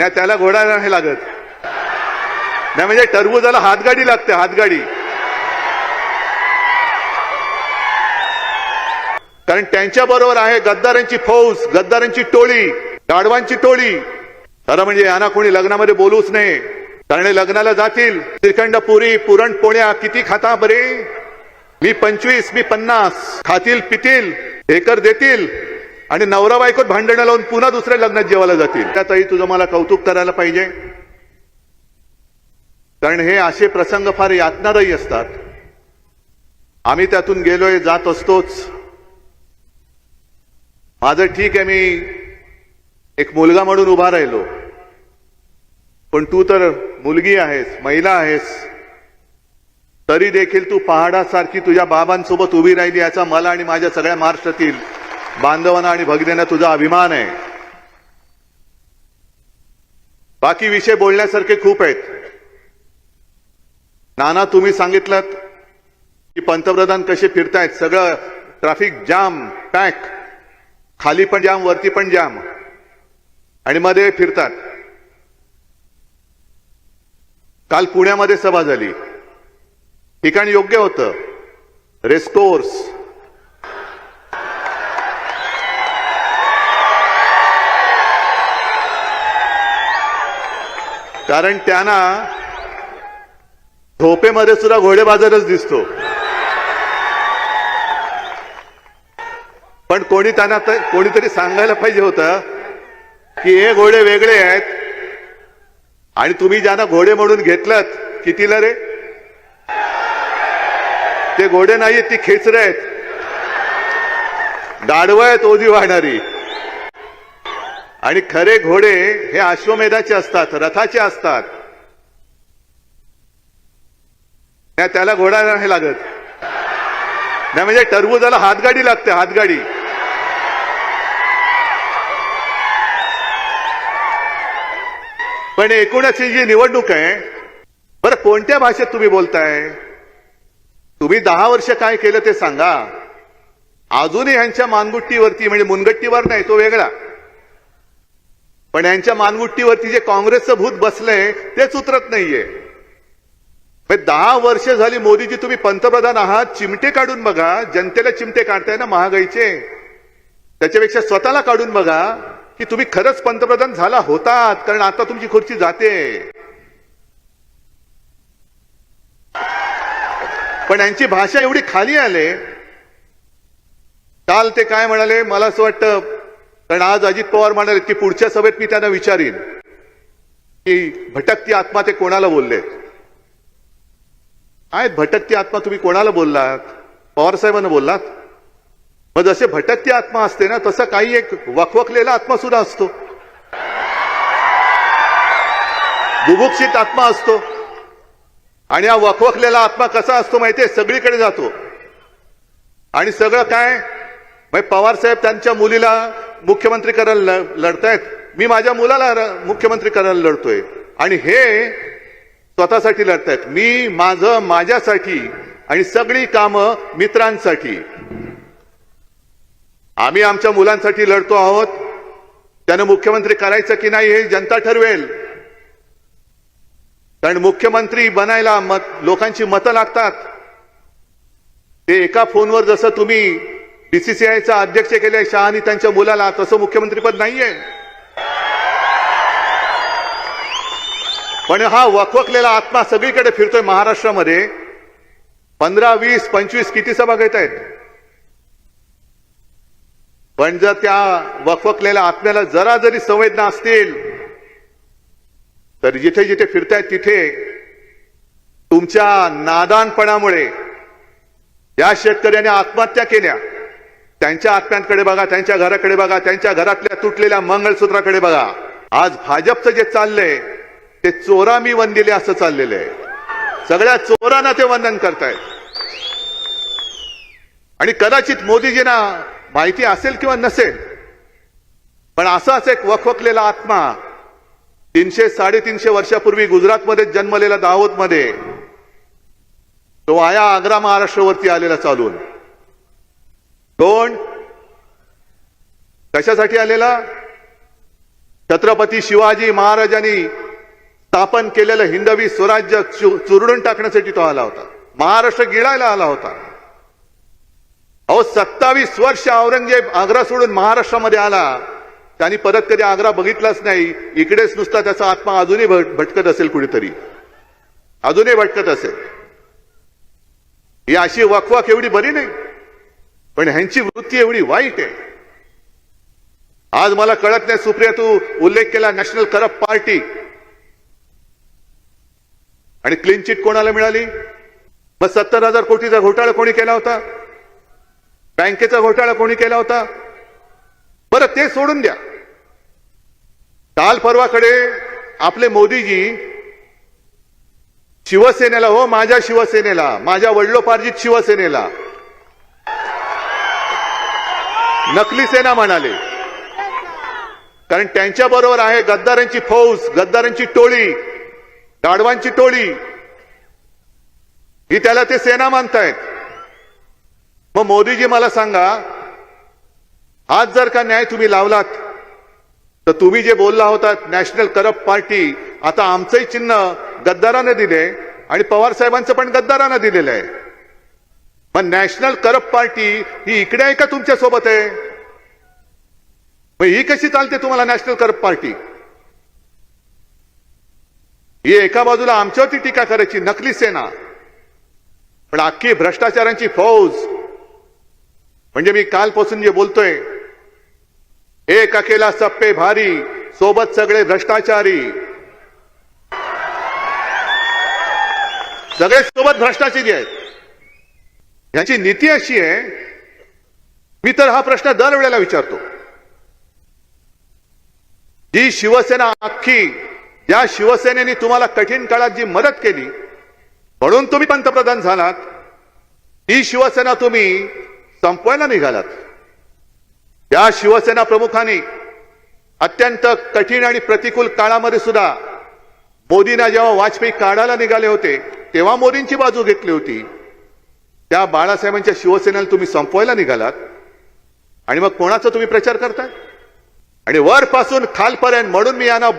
नाही त्याला घोडा नाही लागत. नाही म्हणजे टरबुजाला हातगाडी लागते हातगाडी. कारण त्यांच्या बरोबर आहे गद्दारांची फौज गद्दारांची टोळी गाढवांची टोळी. खरं म्हणजे यांना कोणी लग्नामध्ये बोलूच नये. कारण लग्नाला जातील श्रीखंड पुरी पुरणपोळ्या किती खाता बरे? मी पंचवीस मी पन्नास. खातील पितील एकर देतील. आणि नवरा बायकोत भांडणं लावून पुन्हा दुसऱ्या लग्नात जेवायला जातील. त्यातही तुझं मला कौतुक करायला पाहिजे. कारण हे असे प्रसंग फार यातनादायी असतात. आम्ही त्यातून गेलोय जात असतोच. माझं ठीक आहे मी एक मुलगा म्हणून उभा राहिलो. पण तू तर मुलगी आहेस महिला आहेस. तरी देखील तू पहाडासारखी तुझ्या बाबांसोबत उभी राहिली याचा मला आणि माझ्या सगळ्या महाराष्ट्रातील बांधवांना आणि भगिनींना तुझा अभिमान आहे. बाकी विषय बोलण्यासारखे खूप आहेत. नाना तुम्ही सांगितलं की पंतप्रधान कसे फिरतायत. सगळं ट्रॅफिक जाम पॅक खाली पण जाम वरती पण जाम आणि मध्ये फिरतात. काल पुण्यामध्ये सभा झाली. ठिकाण योग्य होतं. रेस्कोर्स कारण त्यांना झोपेमध्ये सुद्धा घोडे बाजारच दिसतो. पण कोणी त्यांना कोणीतरी सांगायला पाहिजे होतं की हे घोडे वेगळे आहेत आणि तुम्ही ज्यांना घोडे म्हणून घेतलं कितीला रे? ते घोडे नाहीत ती खेचरे आहेत. गाढवं आहेत ओझी वाहणारी आणि खरे घोडे हे अश्वमेधाचे असतात रथाचे असतात. त्याला घोडा नाही लागत. नाही म्हणजे टरबुजाला हातगाडी लागते हातगाडी. पण एकूणच ही जी निवडणूक आहे बरं कोणत्या भाषेत तुम्ही बोलताय? तुम्ही दहा वर्ष काय केलं ते सांगा. अजूनही ह्यांच्या मानगुट्टीवरती म्हणजे मुनगट्टीवर नाही तो वेगळा. पण यांच्या मानगुट्टीवरती जे काँग्रेसचं भूत बसलंय तेच उतरत नाहीये. दहा वर्ष झाली मोदीजी तुम्ही पंतप्रधान आहात चिमटे काढून बघा. जनतेला चिमटे काढताय ना महागाईचे. त्याच्यापेक्षा स्वतःला काढून बघा की तुम्ही खरंच पंतप्रधान झाला होतात कारण आता तुमची खुर्ची जाते. पण यांची भाषा एवढी खाली आले. काल ते काय म्हणाले? मला असं वाटतं कारण आज अजित पवार म्हणाले की पुढच्या सभेत मी त्यांना विचारीन. की भटकती आत्मा ते कोणाला बोलले? आहेत भटकती आत्मा तुम्ही कोणाला बोललात? पवार साहेबांना बोललात? मग जसे भटकती आत्मा असते ना तसं काही एक वखवकलेला आत्मा सुद्धा असतो. बुभुक्षित आत्मा असतो. आणि हा वखवकलेला आत्मा कसा असतो माहितीये? सगळीकडे जातो. आणि सगळं काय? मग पवार साहेब त्यांच्या मुलीला मुख्यमंत्री करायला लढतायत. मी माझ्या मुलाला मुख्यमंत्री करायला लढतोय. आणि हे स्वतःसाठी लढतायत. मी माझं माझ्यासाठी आणि सगळी कामं मित्रांसाठी. आम्ही आमच्या मुलांसाठी लढतो आहोत. त्यानं मुख्यमंत्री करायचं की नाही हे जनता ठरवेल. कारण मुख्यमंत्री बनायला मत लोकांची मतं लागतात. ते एका फोनवर जसं तुम्ही बीसीसीआयचा अध्यक्ष केले शहानी त्यांच्या मुलाला तसं मुख्यमंत्रीपद नाहीये. पण हा वखवकलेला आत्मा सगळीकडे फिरतोय महाराष्ट्रामध्ये. पंधरा वीस पंचवीस किती सभा घेत आहेत? पण जर त्या वखवकलेल्या आत्म्याला जरा जरी संवेदना असतील तर जिथे जिथे फिरतायत तिथे तुमच्या नादानपणामुळे या शेतकऱ्याने आत्महत्या केल्या. त्यांच्या आत्म्यांकडे बघा त्यांच्या घराकडे बघा त्यांच्या घरातल्या तुटलेल्या मंगळसूत्राकडे बघा. आज भाजपचं जे चाललंय ते चोरा मी वंदिले असं चाललेलं आहे. सगळ्या चोरांना ते वंदन करतायत. आणि कदाचित मोदीजींना माहिती असेल किंवा नसेल पण असाच एक वखवकलेला आत्मा तीनशे साडेतीनशे वर्षापूर्वी गुजरातमध्ये जन्मलेला दाहोदमध्ये तो आया आग्रा महाराष्ट्रावरती आलेला चालून. कोण कशासाठी आलेला? छत्रपती शिवाजी महाराजांनी स्थापन केलेलं हिंदवी स्वराज्य चुरडून टाकण्यासाठी तो आला होता. महाराष्ट्र गिळायला आला होता. अहो सत्तावीस वर्ष औरंगजेब आग्रा सोडून महाराष्ट्रामध्ये आला. त्यांनी परत कधी आग्रा बघितलाच नाही. इकडेच नुसता त्याचा आत्मा अजूनही भट- भटकत असेल कुठेतरी अजूनही भटकत असेल. ही अशी वकवाक एवढी बरी नाही. पण ह्यांची वृत्ती एवढी वाईट आहे. आज मला कळत नाही सुप्रिया तू उल्लेख केला नॅशनल करप्ट पार्टी. आणि क्लीन चिट कोणाला मिळाली? मग सत्तर हजार कोटीचा घोटाळा कोणी केला होता? बँकेचा घोटाळा कोणी केला होता? बरं ते सोडून द्या. काल परवाकडे आपले मोदीजी शिवसेनेला हो माझ्या शिवसेनेला माझ्या वडिलोपार्जित शिवसेनेला नकली सेना म्हणाले. कारण त्यांच्या बरोबर आहे गद्दारांची फौज गद्दारांची टोळी गाढवांची टोळी. ही त्याला ते सेना मानतायत. मग मोदीजी मला सांगा आज जर का न्याय तुम्ही लावलात तर तुम्ही जे बोलला होतात नॅशनल करप्ट पार्टी आता आमचंही चिन्ह गद्दारानं दिले आणि पवार साहेबांचं पण गद्दारानं दिलेलं आहे. पण नॅशनल करप्ट पार्टी ही इकडे आहे का तुमच्यासोबत आहे? मग ही कशी चालते तुम्हाला नॅशनल करप्ट पार्टी? ही एका बाजूला आमच्यावरती टीका करायची नकली सेना. पण अख्खी भ्रष्टाचारांची फौज. म्हणजे मी कालपासून जे बोलतोय एक अकेला सप्पे भारी सोबत सगळे भ्रष्टाचारी. सगळे सोबत भ्रष्टाचारी आहेत. ह्याची नीती अशी आहे मी तर हा प्रश्न दरवेळेला विचारतो. जी शिवसेना अख्खी या शिवसेनेने तुम्हाला कठीण काळात जी मदत केली म्हणून तुम्ही पंतप्रधान झालात ती शिवसेना तुम्ही संपवायला निघालात. या शिवसेना प्रमुखांनी अत्यंत कठीण आणि प्रतिकूल काळामध्ये सुद्धा मोदींना जेव्हा वाजपेयी काढायला निघाले होते तेव्हा मोदींची बाजू घेतली होती. त्या बाळासाहेबांच्या शिवसेनेला तुम्ही संपवायला निघालात आणि मग कोणाचा तुम्ही प्रचार करताय? आणि वरपासून खालपर्यंत म्हणून मी यांना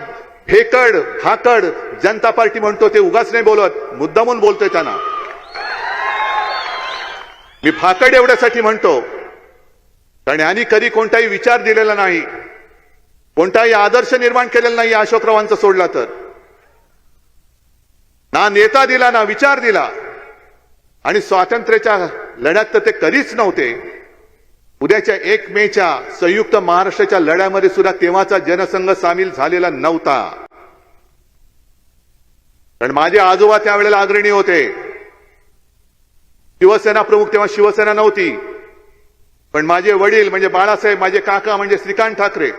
फेकड हाकड जनता पार्टी म्हणतो ते उगाच नाही बोलत मुद्दामून बोलतोय त्यांना. मी फाकड एवढ्यासाठी म्हणतो कारण यांनी कधी कोणताही विचार दिलेला नाही कोणताही आदर्श निर्माण केलेला नाही अशोकरावांचा सोडला तर. ना नेता दिला ना विचार दिला. आणि स्वातंत्र्याच्या लढ्यात तर ते कधीच नव्हते. उद्याच्या एक मेच्या संयुक्त महाराष्ट्राच्या लढ्यामध्ये सुद्धा तेव्हाचा जनसंघ सामील झालेला नव्हता. कारण माझे आजोबा त्यावेळेला अग्रणी होते. शिवसेना प्रमुख तेव्हा शिवसेना नव्हती. पण माझे वडील म्हणजे बाळासाहेब माझे काका म्हणजे श्रीकांत ठाकरे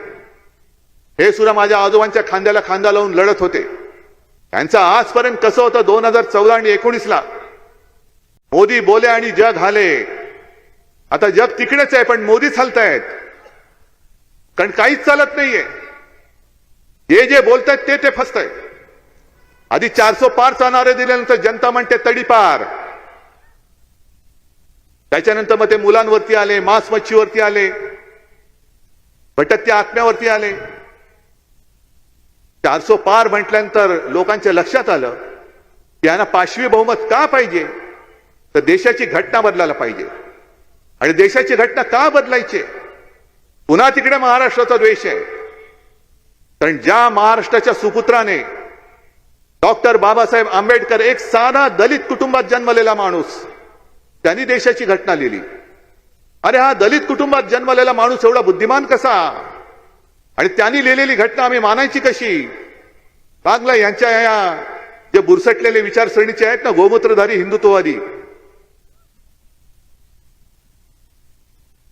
हे सुद्धा माझ्या आजोबांच्या खांद्याला खांदा लावून लढत होते. त्यांचा आजपर्यंत कसं होतं दोन हजार चौदा आणि एकोणीसला? मोदी बोले आणि जग हाले. आता जग तिकडेच आहे पण मोदीच हलतायत कारण काहीच चालत नाहीये. जे जे बोलतायत ते ते फसतायत. आधी चारसो पार चालणारे दिल्यानंतर जनता म्हणते तडीपार त्याच्यानंतर मग ते मुलांवरती आले मांस मच्छीवरती आले भटकत्या आत्म्यावरती आले. चारसो पार म्हटल्यानंतर लोकांच्या लक्षात आलं की यांना पाचवी बहुमत का पाहिजे? तर देशाची घटना बदलायला पाहिजे. आणि देशाची घटना का बदलायची? पुन्हा तिकडे महाराष्ट्राचा द्वेष आहे. कारण ज्या महाराष्ट्राच्या सुपुत्राने डॉक्टर बाबासाहेब आंबेडकर एक साधा दलित कुटुंबात जन्मलेला माणूस त्यांनी देशाची घटना लिहिली. अरे हा दलित कुटुंबात जन्मलेला माणूस एवढा बुद्धिमान कसा? आणि त्यांनी लिहिलेली घटना आम्ही मानायची कशी? बागला यांच्या या जे बुरसटलेले विचारसरणीचे आहेत ना गोमूत्रधारी हिंदुत्ववादी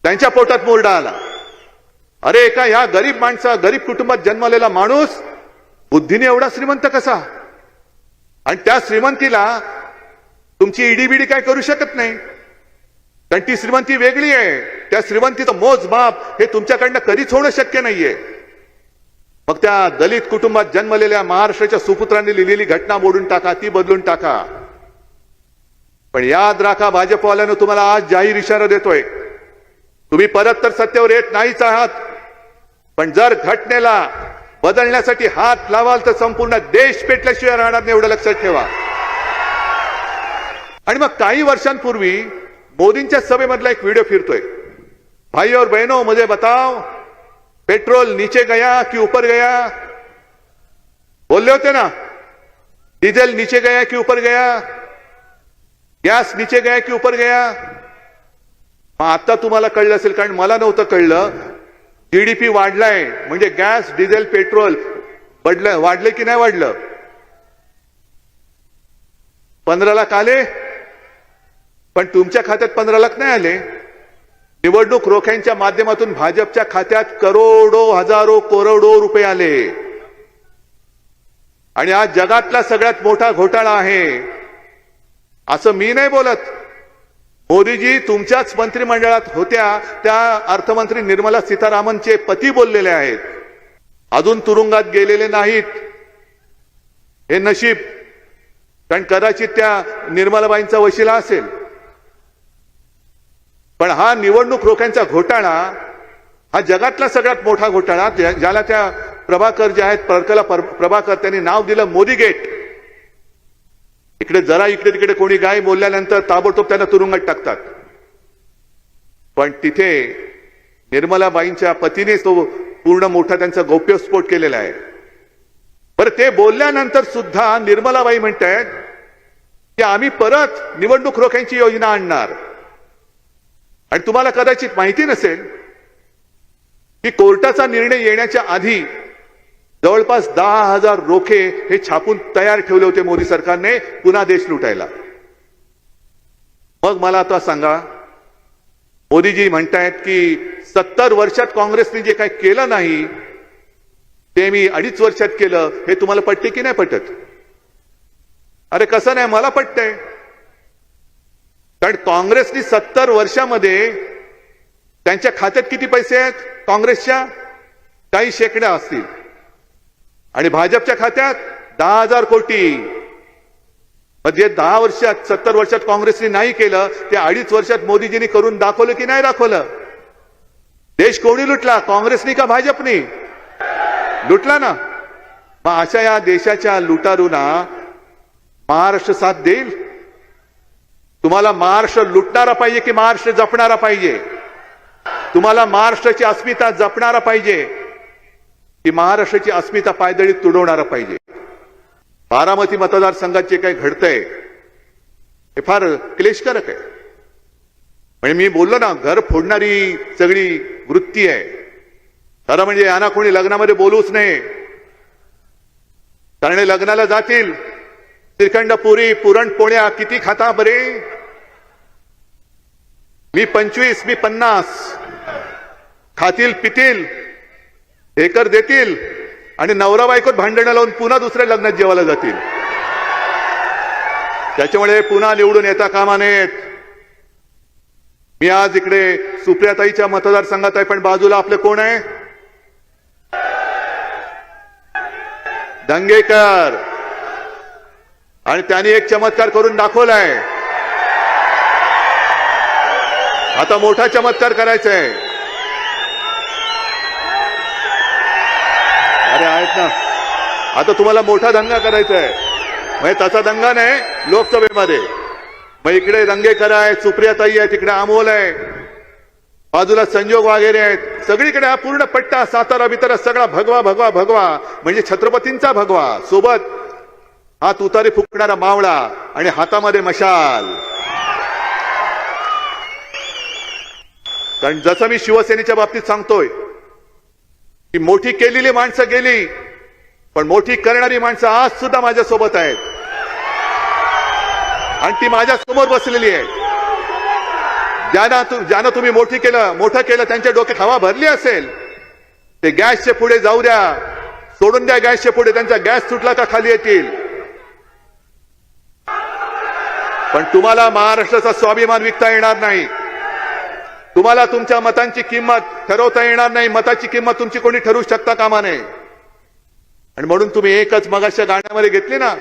त्यांच्या पोटात मोरडा आला. अरे एका ह्या गरीब माणसा गरीब कुटुंबात जन्मलेला माणूस बुद्धीने एवढा श्रीमंत कसा? आणि त्या श्रीमंतीला तुमची इडीबिडी काय करू शकत नाही. कारण ती श्रीमंती वेगळी आहे. त्या श्रीमंतीचं मोजमाप हे तुमच्याकडनं कधीच होणं शक्य नाहीये. मग त्या दलित कुटुंबात जन्मलेल्या महाराष्ट्राच्या सुपुत्रांनी लिहिलेली घटना मोडून टाका ती बदलून टाका. पण याद राखा भाजपवाल्यानं तुम्हाला आज जाहीर इशारा देतोय. तुम्ही परत तर सत्तेवर येत नाहीच आहात. पण जर घटनेला बदलण्यासाठी हात लावाल तर संपूर्ण देश पेटल्याशिवाय राहणार नाही एवढं लक्षात ठेवा. आणि मग काही वर्षांपूर्वी मोदींच्या सभेमधला एक व्हिडिओ फिरतोय. भाई और बहनों मुझे बताओ पेट्रोल नीचे गया कि ऊपर गया? बोलले होते ना डीजल नीचे गया कि ऊपर गया? गॅस नीचे गया कि ऊपर गया? मग आता तुम्हाला कळलं असेल कारण मला नव्हतं कळलं. जीडीपी वाढलाय. म्हणजे गॅस डिझेल पेट्रोल वाढलं वाढलं की नाही वाढलं? पंधरा लाख आले? पण तुमच्या खात्यात पंधरा लाख नाही आले. निवडणूक रोख्यांच्या माध्यमातून भाजपच्या खात्यात करोडो हजारो करोडो रुपये आले. आणि आज जगातला सगळ्यात मोठा घोटाळा आहे. असं मी नाही बोलत. मोदीजी तुमच्याच मंत्रिमंडळात होत्या त्या अर्थमंत्री निर्मला सीतारामनचे पती बोललेले आहेत. अजून तुरुंगात गेलेले नाहीत. हे नशीब. कारण कदाचित त्या निर्मलाबाईंचा वशिला असेल. पण हा निवडणूक रोख्यांचा घोटाळा हा जगातला सगळ्यात मोठा घोटाळा ज्या- ज्याला त्या प्रभाकर जे आहेत परकला प्रभाकर त्यांनी नाव दिलं मोदी गेट इकडे जरा इकडे तिकडे कोणी गाय बोलल्यानंतर ताबडतोब त्यांना तुरुंगात टाकतात. पण तिथे निर्मलाबाईंच्या पतीने तो पूर्ण मोठा त्यांचा गौप्यस्फोट केलेला आहे. बरं ते बोलल्यानंतर सुद्धा निर्मलाबाई म्हणतायत की आम्ही परत निवडणूक रोख्यांची योजना आणणार. आणि तुम्हाला कदाचित माहिती नसेल की कोर्टाचा निर्णय येण्याच्या आधी जवळपास दहा हजार रोखे हे छापून तयार ठेवले होते मोदी सरकारने पुन्हा देश लुटायला. मग मला आता सांगा मोदीजी म्हणतायत की सत्तर वर्षात काँग्रेसने जे काही केलं नाही ते मी अडीच वर्षात केलं हे तुम्हाला पटते की नाही पटत? अरे कसं नाही मला पटतंय. कारण काँग्रेसनी सत्तर वर्षामध्ये त्यांच्या खात्यात किती पैसे आहेत? काँग्रेसच्या काही शेकड्या असतील. आणि भाजपच्या खात्यात दहा हजार कोटी. म्हणजे दहा वर्षात सत्तर वर्षात काँग्रेसने नाही केलं ते अडीच वर्षात मोदीजींनी करून दाखवलं की नाही दाखवलं? देश कोणी लुटला? काँग्रेसनी का भाजपनी? लुटला ना. मग अशा या देशाच्या लुटारूना महाराष्ट्र साथ देईल? तुम्हाला महाराष्ट्र लुटणारा पाहिजे की महाराष्ट्र जपणारा पाहिजे? तुम्हाला महाराष्ट्राची अस्मिता जपणारा पाहिजे? की महाराष्ट्राची अस्मिता पायदळी तुडवणारा पाहिजे. बारामती मतदारसंघात जे काही घडतंय हे फार क्लेशकारक आहे. म्हणजे मी बोललो ना घर फोडणारी सगळी वृत्ती आहे. खरं म्हणजे यांना कोणी लग्नामध्ये बोलूच नाही कारण लग्नाला जातील. श्रीखंड पुरी पुरणपोळ्या किती खाता बरे? मी पंचवीस मी पन्नास. खातील पितील. एकर देतील आणि नवरा बायकोत भांडणं लावून पुन्हा दुसऱ्या लग्नात जेवायला जातील. त्याच्यामुळे पुन्हा निवडून येता कामा नयेत. मी आज इकडे सुप्रियाताईच्या मतदारसंघात आहे पण बाजूला आपले कोण आहे? दंगेकर. आणि त्यांनी एक चमत्कार करून दाखवलाय. आता मोठा चमत्कार करायचा आहे आता तुम्हाला मोठा दंगा करायचा आहे. म्हणजे तसा दंगा नाही लोकसभेमध्ये. मग इकडे दंगेकर आहे सुप्रियाताई आहे तिकडे अमोल आहे. बाजूला संजोग वगैरे आहेत. सगळीकडे हा पूर्ण पट्टा सातारा बितारा सगळा भगवा भगवा भगवा. म्हणजे छत्रपतींचा भगवा. सोबत हा तुतारी फुकणारा मावळा आणि हातामध्ये मशाल. कारण जसं मी शिवसेनेच्या बाबतीत सांगतोय की मोठी केलेली माणसं गेली पण मोठी करणारी माणसं आज सुद्धा माझ्यासोबत आहेत. आणि ती माझ्यासमोर बसलेली आहे. ज्यांना ज्यानं तुम्ही मोठी केलं मोठं केलं त्यांच्या डोक्यात हवा भरली असेल ते गॅसचे पुढे जाऊ द्या. सोडून द्या गॅसचे पुढे त्यांचा गॅस सुटला का खाली येतील. पण तुम्हाला महाराष्ट्राचा स्वाभिमान विकता येणार नाही. तुम्हाला तुमच्या मतांची किंमत ठरवता येणार नाही. मताची किंमत तुमची कोणी ठरवू शकता कामा नये. आणि म्हणून तुम्ही एकच मगाच्या गाण्यामध्ये घेतली ना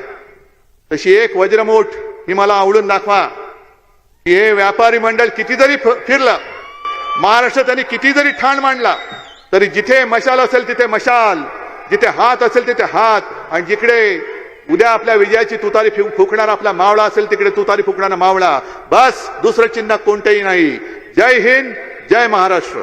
तशी एक वज्रमोठ ही मला आवडून दाखवा. की हे व्यापारी मंडळ किती जरी फिरलं. महाराष्ट्र त्यांनी किती जरी ठाण मांडला. तरी जिथे मशाल असेल तिथे मशाल जिथे हात असेल तिथे हात. आणि जिकडे उद्या आपल्या विजयाची तुतारी फुकणार आपला मावळा असेल तिकडे तुतारी फुकणारा मावळा. बस दुसरं चिन्ह कोणतंही नाही. जय हिंद जय महाराष्ट्र.